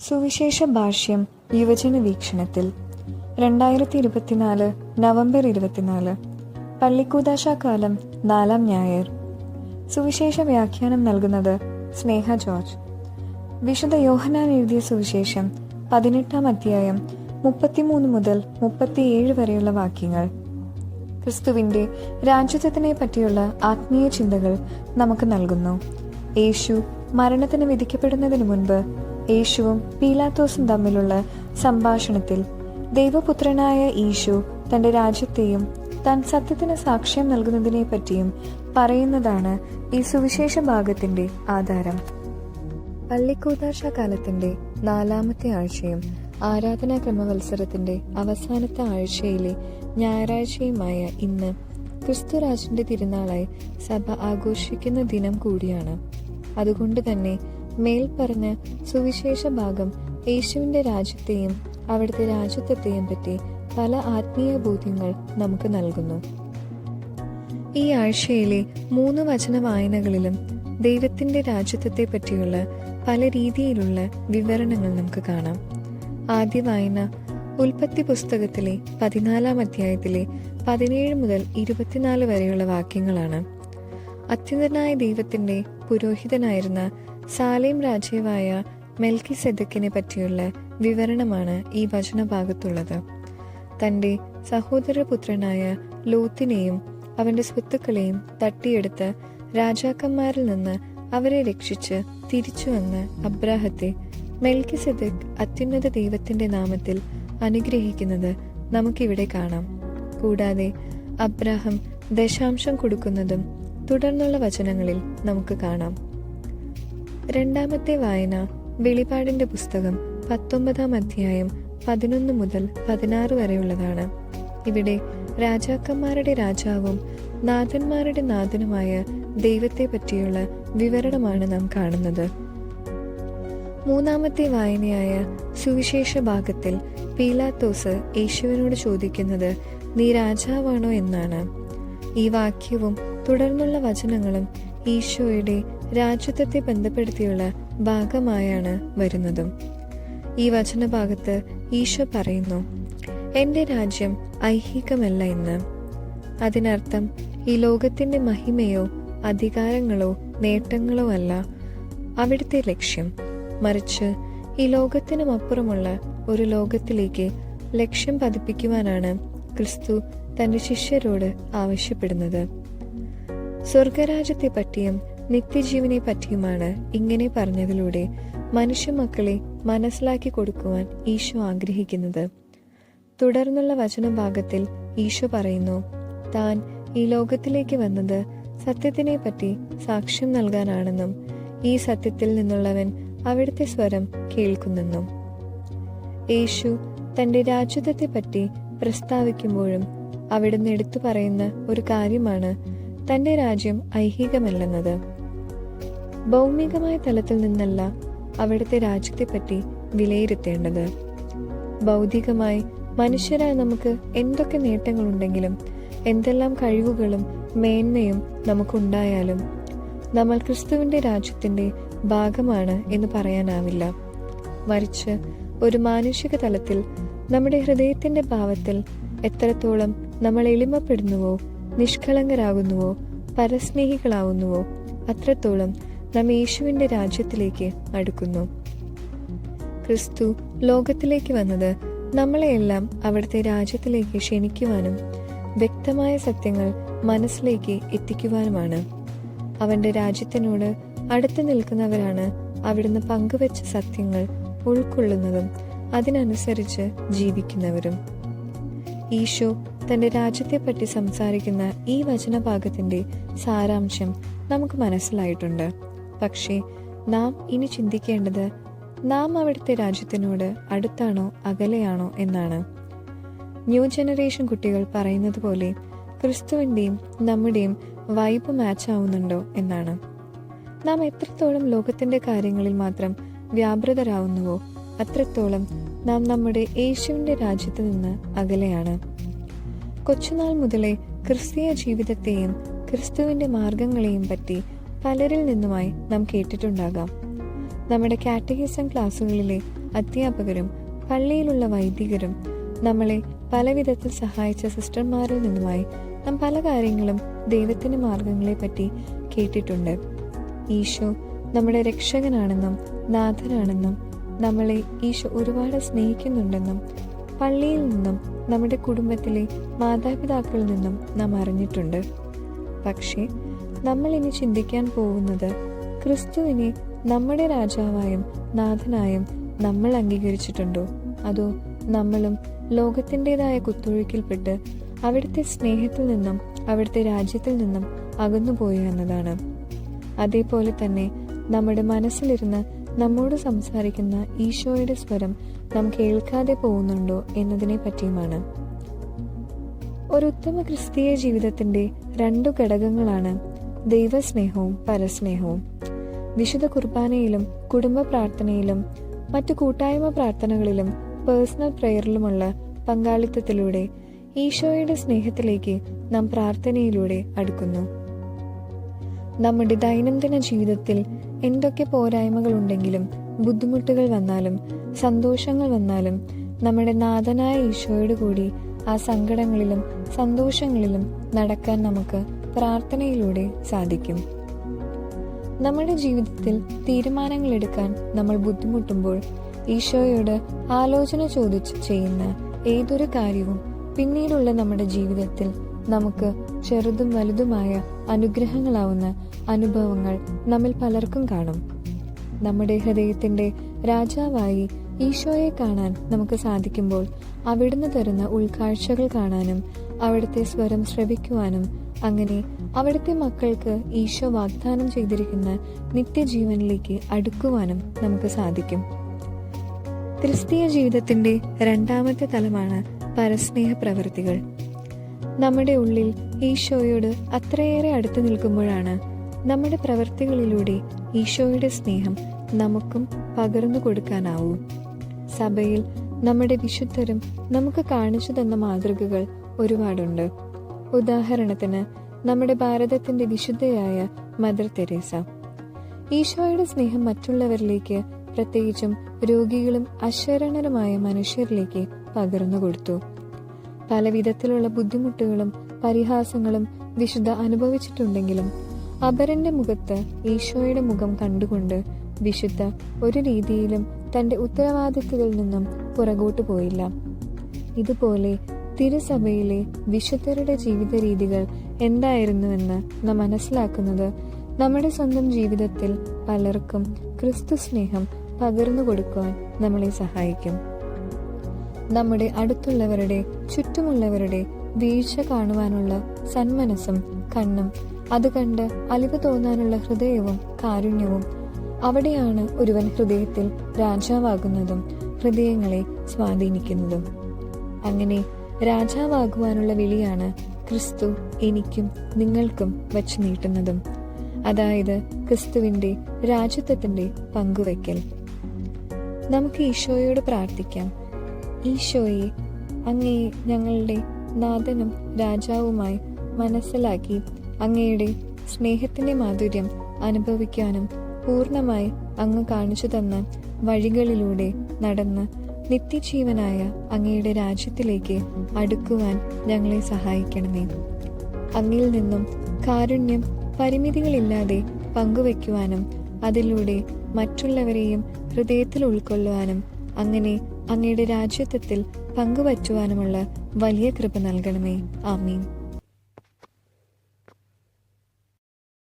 സുവിശേഷ ഭാഷ്യം യുവജന വീക്ഷണത്തിൽ. രണ്ടായിരത്തി ഇരുപത്തിനാല് നവംബർ ഇരുപത്തിനാല്. പള്ളിക്കൂതാശാകാലം നാലാം ഞായർ. സുവിശേഷ വ്യാഖ്യാനം നൽകുന്നത് സ്നേഹ ജോർജ്. വിശുദ്ധ യോഹനാൻ എഴുതിയ സുവിശേഷം പതിനെട്ടാം അധ്യായം മുപ്പത്തിമൂന്ന് മുതൽ മുപ്പത്തിയേഴ് വരെയുള്ള വാക്യങ്ങൾ. ക്രിസ്തുവിന്റെ രാജ്യത്വത്തിനെ പറ്റിയുള്ള ആത്മീയ ചിന്തകൾ നമുക്ക് നൽകുന്നു. യേശു മരണത്തിന് വിധിക്കപ്പെടുന്നതിന് മുൻപ് യേശുവും പീലാത്തോസും തമ്മിലുള്ള സംഭാഷണത്തിൽ ദൈവപുത്രനായ യേശു തന്റെ രാജ്യത്തെയും താൻ സത്യത്തിന് സാക്ഷ്യം നൽകുന്നതിനെ പറ്റിയും പറയുന്നതാണ് ഈ സുവിശേഷ ഭാഗത്തിന്റെ ആധാരം. പള്ളിക്കൂതാശ കാലത്തിന്റെ നാലാമത്തെ ആഴ്ചയും ആരാധനാ ക്രമവത്സരത്തിന്റെ അവസാനത്തെ ആഴ്ചയിലെ ഞായറാഴ്ചയുമായ ഇന്ന് ക്രിസ്തുരാജന്റെ തിരുനാളായി സഭ ആഘോഷിക്കുന്ന ദിനം കൂടിയാണ്. അതുകൊണ്ട് തന്നെ മേൽപ്പറഞ്ഞ സുവിശേഷ ഭാഗം യേശുവിന്റെ രാജ്യത്തെയും അവിടുത്തെ രാജ്യത്വത്തെയും പറ്റി പല ആത്മീയ ബോധ്യങ്ങൾ നമുക്ക് നൽകുന്നു. ഈ ആഴ്ചയിലെ മൂന്ന് വചന വായനകളിലും ദൈവത്തിന്റെ രാജ്യത്വത്തെ പറ്റിയുള്ള പല രീതിയിലുള്ള വിവരണങ്ങൾ നമുക്ക് കാണാം. ആദ്യ വായന ഉൽപ്പത്തി പുസ്തകത്തിലെ പതിനാലാം അധ്യായത്തിലെ പതിനേഴ് മുതൽ ഇരുപത്തിനാല് വരെയുള്ള വാക്യങ്ങളാണ്. അത്യുന്നതനായ ദൈവത്തിന്റെ പുരോഹിതനായിരുന്ന സാലേം രാജാവായ മെൽക്കി സെദക്കിനെ പറ്റിയുള്ള വിവരണമാണ് ഈ വചനഭാഗത്തുള്ളത്. തന്റെ സഹോദരപുത്രനായ ലോത്തിനെയും അവന്റെ സ്വത്തുക്കളെയും തട്ടിയെടുത്ത് രാജാക്കന്മാരിൽ നിന്ന് അവരെ രക്ഷിച്ച് തിരിച്ചു വന്ന് അബ്രാഹത്തെ മെൽക്കി സെദക് അത്യുന്നത ദൈവത്തിന്റെ നാമത്തിൽ അനുഗ്രഹിക്കുന്നത് നമുക്കിവിടെ കാണാം. കൂടാതെ അബ്രാഹം ദശാംശം കൊടുക്കുന്നതും തുടർന്നുള്ള വചനങ്ങളിൽ നമുക്ക് കാണാം. രണ്ടാമത്തെ വായന വെളിപാടിന്റെ പുസ്തകം പത്തൊമ്പതാം അധ്യായം പതിനൊന്ന് മുതൽ പതിനാറ് വരെയുള്ളതാണ്. ഇവിടെ രാജാക്കന്മാരുടെ രാജാവും നാഥന്മാരുടെ നാഥനുമായ ദൈവത്തെ പറ്റിയുള്ള വിവരണമാണ് നാം കാണുന്നത്. മൂന്നാമത്തെ വായനയായ സുവിശേഷ ഭാഗത്തിൽ പീലാത്തോസ് യേശുവിനോട് ചോദിക്കുന്നത് നീ രാജാവാണോ എന്നാണ്? ഈ വാക്യവും തുടർന്നുള്ള വചനങ്ങളും ഈശോയുടെ രാജ്യത്വത്തെ ബന്ധപ്പെടുത്തിയുള്ള ഭാഗമായാണ് വരുന്നതും. ഈ വചനഭാഗത്ത് ഈശോ പറയുന്നു എന്റെ രാജ്യം ഐഹികമല്ല എന്ന്. അതിനർത്ഥം ഈ ലോകത്തിന്റെ മഹിമയോ അധികാരങ്ങളോ നേട്ടങ്ങളോ അല്ല. അവിടുത്തെ ലക്ഷ്യം. മറിച്ച് ഈ ലോകത്തിനും അപ്പുറമുള്ള ഒരു ലോകത്തിലേക്ക് ലക്ഷ്യം പതിപ്പിക്കുവാനാണ് ക്രിസ്തു തന്റെ ശിഷ്യരോട് ആവശ്യപ്പെടുന്നത്. സ്വർഗരാജ്യത്തെ പറ്റിയും നിത്യജീവനെ പറ്റിയുമാണ് ഇങ്ങനെ പറഞ്ഞതിലൂടെ മനുഷ്യ മക്കളെ മനസ്സിലാക്കി കൊടുക്കുവാൻ ഈശോ ആഗ്രഹിക്കുന്നത്. തുടർന്നുള്ള വചനഭാഗത്തിൽ ഈശോ പറയുന്നു താൻ ഈ ലോകത്തിലേക്ക് വന്നത് സത്യത്തിനെ പറ്റി സാക്ഷ്യം നൽകാനാണെന്നും ഈ സത്യത്തിൽ നിന്നുള്ളവൻ അവിടുത്തെ സ്വരം കേൾക്കുന്നെന്നും. യേശു തന്റെ രാജ്യത്തെപ്പറ്റി പറ്റി പ്രസ്താവിക്കുമ്പോഴും അവിടുന്ന് എടുത്തു പറയുന്ന ഒരു കാര്യമാണ് തന്റെ രാജ്യം ഐഹികമല്ലെന്നത്. ഭൗമികമായ തലത്തിൽ നിന്നല്ല അവിടുത്തെ രാജ്യത്തെപ്പറ്റി വിലയിരുത്തേണ്ടത്. ഭൗതികമായി മനുഷ്യരായ നമുക്ക് എന്തൊക്കെ നേട്ടങ്ങളുണ്ടെങ്കിലും എന്തെല്ലാം കഴിവുകളും മേന്മയും നമുക്കുണ്ടായാലും നമ്മൾ ക്രിസ്തുവിന്റെ രാജ്യത്തിന്റെ ഭാഗമാണ് എന്ന് പറയാനാവില്ല. മറിച്ച് ഒരു മാനുഷിക തലത്തിൽ നമ്മുടെ ഹൃദയത്തിന്റെ ഭാവത്തിൽ എത്രത്തോളം നമ്മൾ എളിമപ്പെടുന്നുവോ നിഷ്കളങ്കരാകുന്നുവോ? പരസ്നേഹികളാവുന്നുവോ? അത്രത്തോളം നാം യേശുവിന്റെ രാജ്യത്തിലേക്ക് അടുക്കുന്നു. ക്രിസ്തു ലോകത്തിലേക്ക് വന്നത് നമ്മളെയെല്ലാം അവിടുത്തെ രാജ്യത്തിലേക്ക് ക്ഷണിക്കുവാനും വ്യക്തമായ സത്യങ്ങൾ മനസ്സിലേക്ക് എത്തിക്കുവാനുമാണ്. അവന്റെ രാജ്യത്തിനോട് അടുത്തു നിൽക്കുന്നവരാണ് അവിടുന്ന് പങ്കുവച്ച സത്യങ്ങൾ ഉൾക്കൊള്ളുന്നതും അതിനനുസരിച്ച് ജീവിക്കുന്നവരും. ഈശോ തന്റെ രാജ്യത്തെപ്പറ്റി സംസാരിക്കുന്ന ഈ വചനഭാഗത്തിന്റെ സാരാംശം നമുക്ക് മനസ്സിലായിട്ടുണ്ട്. പക്ഷേ നാം ഇനി ചിന്തിക്കേണ്ടത് നാം അവിടുത്തെ രാജ്യത്തിനോട് അടുത്താണോ അകലെയാണോ എന്നാണ്. ന്യൂ ജനറേഷൻ കുട്ടികൾ പറയുന്നത് പോലെ ക്രിസ്തുവിന്റെയും നമ്മുടെയും വൈബ് മാച്ച് ആവുന്നുണ്ടോ എന്നാണ്. നാം എത്രത്തോളം ലോകത്തിന്റെ കാര്യങ്ങളിൽ മാത്രം വ്യാപൃതരാവുന്നുവോ അത്രത്തോളം നാം നമ്മുടെ യേശുവിന്റെ രാജ്യത്ത് നിന്ന് അകലെയാണ്. കൊച്ചുനാൾ മുതലേ ക്രിസ്തീയ ജീവിതത്തെയും ക്രിസ്തുവിന്റെ മാർഗങ്ങളെയും പറ്റി പലരിൽ നിന്നുമായി നാം കേട്ടിട്ടുണ്ടാകാം. നമ്മുടെ കാറ്റഗിസം ക്ലാസ്സുകളിലെ അധ്യാപകരും പള്ളിയിലുള്ള വൈദികരും നമ്മളെ പലവിധത്തിൽ സഹായിച്ച സിസ്റ്റർമാരിൽ നിന്നുമായി നാം പല കാര്യങ്ങളും ദൈവത്തിന്റെ മാർഗങ്ങളെ പറ്റി കേട്ടിട്ടുണ്ട്. ഈശോ നമ്മുടെ രക്ഷകനാണെന്നും നാഥനാണെന്നും നമ്മളെ ഈശോ ഒരുപാട് സ്നേഹിക്കുന്നുണ്ടെന്നും പള്ളിയിൽ നിന്നും നമ്മുടെ കുടുംബത്തിലെ മാതാപിതാക്കളിൽ നിന്നും നാം അറിഞ്ഞിട്ടുണ്ട്. പക്ഷേ നമ്മൾ ഇനി ചിന്തിക്കാൻ പോകുന്നത് ക്രിസ്തുവിനെ നമ്മുടെ രാജാവായും നാഥനായും നമ്മൾ അംഗീകരിച്ചിട്ടുണ്ടോ? അതോ നമ്മളും ലോകത്തിന്റെതായ കുത്തൊഴുക്കിൽപ്പെട്ട് അവിടുത്തെ സ്നേഹത്തിൽ നിന്നും അവിടുത്തെ രാജ്യത്തിൽ നിന്നും അകന്നുപോയി എന്നതാണ്. അതേപോലെ തന്നെ നമ്മുടെ മനസ്സിലിരുന്ന് നമ്മോട് സംസാരിക്കുന്ന ഈശോയുടെ സ്വരം നാം കേൾക്കാതെ പോകുന്നുണ്ടോ എന്നതിനെ പറ്റിയുമാണ് ഒരു ഉത്തമ ക്രിസ്തീയ ജീവിതത്തിന്റെ രണ്ടു ഘടകങ്ങളാണ് ദൈവസ്നേഹവും പരസ്നേഹവും. വിശുദ്ധ കുർബാനയിലും കുടുംബ പ്രാർത്ഥനയിലും മറ്റു കൂട്ടായ്മ പ്രാർത്ഥനകളിലും പേഴ്സണൽ പ്രെയറിലുമുള്ള പങ്കാളിത്തത്തിലൂടെ ഈശോയുടെ സ്നേഹത്തിലേക്ക് നാം പ്രാർത്ഥനയിലൂടെ അടുക്കുന്നു. നമ്മുടെ ദൈനംദിന ജീവിതത്തിൽ എന്തൊക്കെ പോരായ്മകൾ ഉണ്ടെങ്കിലും ബുദ്ധിമുട്ടുകൾ വന്നാലും സന്തോഷങ്ങൾ വന്നാലും നമ്മുടെ നാഥനായ ഈശോയോട് കൂടി ആ സങ്കടങ്ങളിലും സന്തോഷങ്ങളിലും നടക്കാൻ നമുക്ക് പ്രാർത്ഥനയിലൂടെ സാധിക്കും. നമ്മുടെ ജീവിതത്തിൽ തീരുമാനങ്ങൾ എടുക്കാൻ നമ്മൾ ബുദ്ധിമുട്ടുമ്പോൾ ഈശോയോട് ആലോചന ചോദിച്ച് ചെയ്യുന്ന ഏതൊരു കാര്യവും പിന്നീടുള്ള നമ്മുടെ ജീവിതത്തിൽ നമുക്ക് ചെറുതും വലുതുമായ അനുഗ്രഹങ്ങളാവുന്ന അനുഭവങ്ങൾ നമ്മിൽ പലർക്കും കാണും. നമ്മുടെ ഹൃദയത്തിന്റെ രാജാവായി ഈശോയെ കാണാൻ നമുക്ക് സാധിക്കുമ്പോൾ അവിടുന്ന് തരുന്ന ഉൾക്കാഴ്ചകൾ കാണാനും അവിടുത്തെ സ്വരം ശ്രവിക്കുവാനും അങ്ങനെ അവിടുത്തെ മക്കൾക്ക് ഈശോ വാഗ്ദാനം ചെയ്തിരിക്കുന്ന നിത്യജീവനിലേക്ക് അടുക്കുവാനും നമുക്ക് സാധിക്കും. ക്രിസ്തീയ ജീവിതത്തിന്റെ രണ്ടാമത്തെ തലമാണ് പരസ്നേഹ പ്രവൃത്തികൾ. നമ്മുടെ ഉള്ളിൽ ഈശോയോട് അത്രയേറെ അടുത്തു നിൽക്കുമ്പോഴാണ് നമ്മുടെ പ്രവൃത്തികളിലൂടെ ഈശോയുടെ സ്നേഹം നമുക്കും പകർന്നു കൊടുക്കാനാവൂ. സഭയിൽ നമ്മുടെ വിശുദ്ധരും നമുക്ക് കാണിച്ചു തന്ന മാതൃകകൾ ഒരുപാടുണ്ട്. ഉദാഹരണത്തിന് നമ്മുടെ ഭാരതത്തിന്റെ വിശുദ്ധയായ മദർ തെരേസ. ഈശോയുടെ സ്നേഹം മറ്റുള്ളവരിലേക്ക് പ്രത്യേകിച്ചും രോഗികളും അശരണരുമായ മനുഷ്യരിലേക്ക് പകർന്നു കൊടുത്തു. പല വിധത്തിലുള്ള ബുദ്ധിമുട്ടുകളും പരിഹാസങ്ങളും വിശുദ്ധ അനുഭവിച്ചിട്ടുണ്ടെങ്കിലും അപരന്റെ മുഖത്ത് ഈശോയുടെ മുഖം കണ്ടുകൊണ്ട് വിശുദ്ധ ഒരു രീതിയിലും തന്റെ ഉത്തരവാദിത്തത്തിൽ നിന്നും പുറകോട്ട് പോയില്ല. ഇതുപോലെ തിരുസഭയിലെ വിശുദ്ധരുടെ ജീവിത രീതികൾ എന്തായിരുന്നുവെന്ന് നാം മനസ്സിലാക്കുന്നത് നമ്മുടെ സ്വന്തം ജീവിതത്തിൽ പലർക്കും ക്രിസ്തു സ്നേഹം പകർന്നു കൊടുക്കുവാൻ നമ്മളെ സഹായിക്കും. നമ്മുടെ അടുത്തുള്ളവരുടെ ചുറ്റുമുള്ളവരുടെ വീഴ്ച കാണുവാനുള്ള സന്മനസ്സും കണ്ണും. അത് കണ്ട് അലിവ് തോന്നാനുള്ള ഹൃദയവും കാരുണ്യവും അവിടെയാണ് ഒരുവൻ ഹൃദയത്തിൽ രാജാവാകുന്നതും ഹൃദയങ്ങളെ സ്വാധീനിക്കുന്നതും. അങ്ങനെ രാജാവാകുവാനുള്ള വിളിയാണ് ക്രിസ്തു എനിക്കും നിങ്ങൾക്കും വച്ചു നീട്ടുന്നതും. അതായത് ക്രിസ്തുവിന്റെ രാജ്യത്വത്തിന്റെ പങ്കുവയ്ക്കൽ. നമുക്ക് ഈശോയോട് പ്രാർത്ഥിക്കാം. ഈശോയെ അങ്ങയെ ഞങ്ങളുടെ നാഥനും രാജാവുമായി മനസ്സിലാക്കി അങ്ങയുടെ സ്നേഹത്തിന്റെ മാധുര്യം അനുഭവിക്കാനും പൂർണമായി അങ്ങ് കാണിച്ചു തന്ന വഴികളിലൂടെ നടന്ന് നിത്യജീവനായ അങ്ങയുടെ രാജ്യത്തിലേക്ക് അടുക്കുവാൻ ഞങ്ങളെ സഹായിക്കണമേ. അങ്ങിൽ നിന്നും കാരുണ്യം പരിമിതികളില്ലാതെ പങ്കുവെക്കുവാനും അതിലൂടെ മറ്റുള്ളവരെയും ഹൃദയത്തിൽ ഉൾക്കൊള്ളുവാനും അങ്ങനെ അങ്ങയുടെ രാജ്യത്വത്തിൽ പങ്കുവറ്റുവാനുമുള്ള വലിയ കൃപ നൽകണമേ. ആമീൻ.